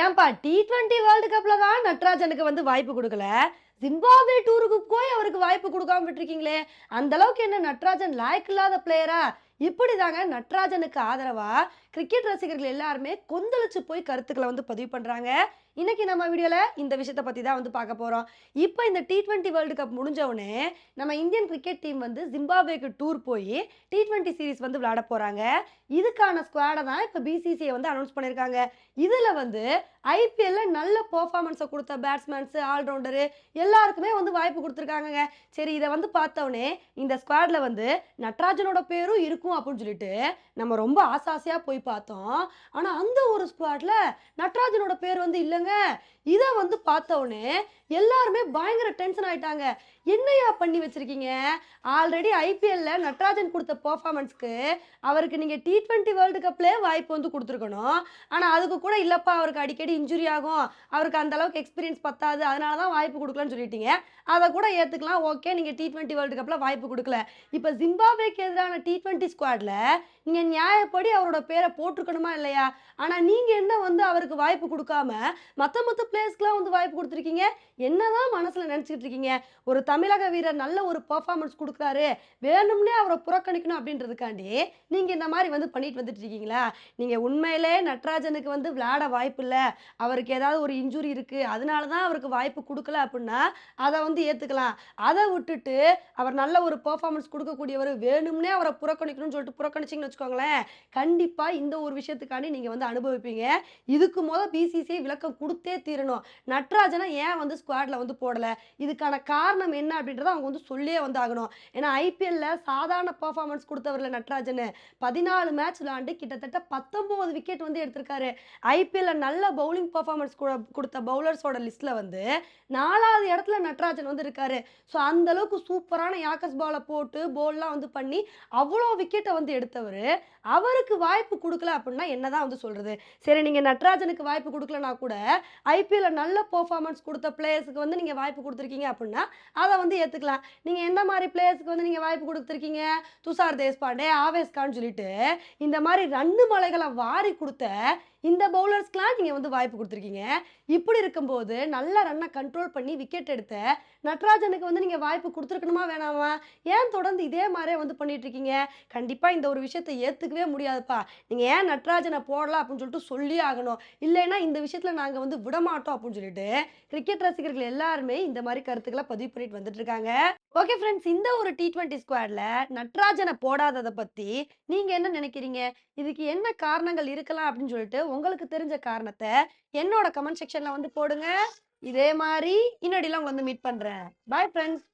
ஏன்பா D twenty world கப்பில் தான் நட்ராஜனுக்கு வந்து வாய்ப்பு கொடுக்கல? ஜிம்பாப்வே டூருக்கு போய் அவருக்கு வாய்ப்பு கொடுக்காம விட்டுருக்கீங்களே. அந்த அளவுக்கு என்ன நட்ராஜன் லாய்க்கு இல்லாத பிளேயரா இப்படி தாங்க நட்ராஜனுக்கு ஆதரவா கிரிக்கெட் ரசிகர்கள் எல்லாருமே கொந்தளிச்சு போய் கருத்துக்களை வந்து பதிவு பண்றாங்க. இன்னைக்கு நம்ம வீடியோல இந்த விஷயத்தை பத்தி தான் வந்து பார்க்க போறோம். இப்போ இந்த டி ட்வெண்ட்டி வேர்ல்டு கப் முடிஞ்ச உடனே நம்ம இந்தியன் கிரிக்கெட் டீம் வந்து ஜிம்பாப்வேக்கு டூர் போய் டி ட்வெண்ட்டி சீரிஸ் வந்து விளையாட போறாங்க. இதுக்கான ஸ்குவாடை தான் இப்போ பிசிசிஐ வந்து அனௌன்ஸ் பண்ணியிருக்காங்க இதில் வந்து ஐபிஎல்ல நல்ல பெர்ஃபார்மன்ஸை கொடுத்த பேட்ஸ்மேன்ஸு ஆல்ரவுண்டரு எல்லாருக்குமே வந்து வாய்ப்பு கொடுத்துருக்காங்கங்க. சரி இதை வந்து பார்த்தோன்னே இந்த ஸ்குவாடில் வந்து நட்ராஜனோட பேரும் இருக்கும் அப்படின்னு சொல்லிட்டு நம்ம ரொம்ப ஆசாசையாக போய் பார்த்தோம். ஆனால் அந்த ஒரு ஸ்குவாட்ல நட்ராஜனோட பேர் வந்து இல்லைங்க. இதை வந்து பார்த்தோன்னே எல்லாருமே பயங்கர டென்ஷன் ஆயிட்டாங்க. என்னையா பண்ணி வச்சிருக்கீங்க? ஆல்ரெடி ஐபிஎல்ல நட்ராஜன் கொடுத்த பர்ஃபார்மன்ஸ்க்கு அவருக்கு நீங்கள் டி டுவெண்ட்டி வேர்ல்டு கப்லேயே வாய்ப்பு வந்து கொடுத்துருக்கணும். ஆனால் அதுக்கு கூட இல்லைப்பா அவருக்கு அடிக்கடி இன்ஜுரி ஆகும். அவருக்கு அந்த அளவுக்கு எக்ஸ்பீரியன்ஸ் பத்தாது. அதனால தான் வாய்ப்பு கொடுக்கலன்னு சொல்லிட்டீங்க. அதை கூட ஏற்றுக்கலாம் ஓகே நீங்கள் டி டுவெண்ட்டி வேர்ல்டு கப்பில் வாய்ப்பு கொடுக்கல. இப்போ ஜிம்பாபேக்கு எதிரான டி ட்வெண்ட்டி ஸ்குவாடில் நீங்கள் நியாயப்படி அவரோட பேரை போட்டிருக்கணுமா இல்லையா? ஆனால் நீங்கள் என்ன வந்து அவருக்கு வாய்ப்பு கொடுக்காம மற்ற மற்ற பிளேயர்ஸ்க்குலாம் வந்து வாய்ப்பு கொடுத்துருக்கீங்க? என்னதான் மனசில் நினச்சிக்கிட்டு இருக்கீங்க? ஒரு தமிழக வீரர் நல்ல ஒரு பர்ஃபார்மன்ஸ் கொடுக்குறாரு. வேணும்னே அவரை புறக்கணிக்கணும் அப்படின்றதுக்காண்டி நீங்கள் இந்த மாதிரி வந்து பண்ணிட்டு வந்துட்டு இருக்கீங்களா? நீங்கள் உண்மையிலே நட்ராஜனுக்கு வந்து விளையாட வாய்ப்பு இல்லை. அவருக்கு ஏதாவது ஒரு இன்ஜுரி இருக்குது அதனால தான் அவருக்கு வாய்ப்பு கொடுக்கல அப்படின்னா அதை வந்து ஏற்றுக்கலாம் அதை விட்டுட்டு அவர் நல்ல ஒரு பர்ஃபார்மன்ஸ் கொடுக்கக்கூடியவர் வேணும்னே அவரை புறக்கணிக்கணும்னு சொல்லிட்டு புறக்கணிச்சிங்கன்னு வச்சுக்கோங்களேன். கண்டிப்பாக இந்த ஒரு விஷயத்துக்காண்டி நீங்கள் வந்து அனுபவிப்பீங்க. இதுக்கு முதல் பிசிசிஐ விளக்கம் கொடுத்தே தீரணும். நட்ராஜனை ஏன் வந்து ஸ்குவாடில் வந்து போடலை? இதுக்கான காரணம் என்ன அப்படின்றத அவங்க வந்து சொல்லியே வந்து ஆகணும் ஏன்னா ஐபிஎல்ல சாதாரண பர்ஃபார்மன்ஸ் கொடுத்தவர்ல நட்ராஜன் பதினாலு மேட்ச் விளாண்டு கிட்டத்தட்ட பத்தொம்போது விக்கெட் வந்து எடுத்திருக்காரு. ஐபிஎல்ல நல்ல பவுலிங் பர்ஃபார்மன்ஸ் கொடுத்த பவுலர்ஸோட லிஸ்ட்டில் வந்து நாலாவது இடத்துல நட்ராஜன் வந்து இருக்காரு. ஸோ அந்த அளவுக்கு சூப்பரான யாக்கஸ் பாலை போட்டு போல்லாம் வந்து பண்ணி அவ்வளோ விக்கெட்டை வந்து எடுத்தவர். அவருக்கு வாய்ப்பு கொடுக்கல அப்படின்னா என்னதான் வந்து சொல்றது? சரி நீங்க நட்ராஜனுக்கு வாய்ப்பு கொடுக்கலனா கூட ஐபிஎல்ல நல்ல பெர்ஃபார்மன்ஸ் கொடுத்த பிளேயர்ஸுக்கு வந்து நீங்க வாய்ப்பு கொடுத்துருக்கீங்க அப்படின்னா அதை வந்து ஏத்துக்கலாம். நீங்க எந்த மாதிரி பிளேயர்ஸுக்கு வந்து நீங்க வாய்ப்பு கொடுத்துருக்கீங்க? துஷார் தேஷ்பாண்டே ஆவேஸ்கான்னு சொல்லிட்டு இந்த மாதிரி ரன்னு மலைகளை வாரி கொடுத்த இந்த பவுலர்ஸ்க்குலாம் நீங்கள் வந்து வாய்ப்பு கொடுத்துருக்கீங்க. இப்படி இருக்கும்போது நல்ல ரன்னை கண்ட்ரோல் பண்ணி விக்கெட் எடுத்த நட்ராஜனுக்கு வந்து நீங்கள் வாய்ப்பு கொடுத்துருக்கணுமா வேணாமா? ஏன் தொடர்ந்து இதே மாதிரியே வந்து பண்ணிகிட்ருக்கீங்க கண்டிப்பாக இந்த ஒரு விஷயத்தை ஏற்றுக்கவே முடியாதுப்பா. நீங்கள் ஏன் நட்ராஜனை போடலாம் அப்படின்னு சொல்லிட்டு சொல்லி ஆகணும். இல்லைன்னா இந்த விஷயத்தில் நாங்கள் வந்து விடமாட்டோம் அப்படின்னு சொல்லிட்டு கிரிக்கெட் ரசிகர்கள் எல்லாருமே இந்த மாதிரி கருத்துக்களை பதிவு பண்ணிட்டு வந்துட்டு இருக்காங்க. ஓகே ஃப்ரெண்ட்ஸ் இந்த ஒரு டி ட்வெண்ட்டி ஸ்குவாடில் நட்ராஜனை போடாததை பற்றி நீங்கள் என்ன நினைக்கிறீங்க? இதுக்கு என்ன காரணங்கள் இருக்கலாம் அப்படின்னு சொல்லிட்டு உங்களுக்கு தெரிஞ்ச காரணத்தை என்னோட கமெண்ட் செக்ஷனில் வந்து போடுங்க. இதே மாதிரி இன்னடிலாம் உங்களை வந்து மீட் பண்ணுறேன் பாய் ஃப்ரெண்ட்ஸ்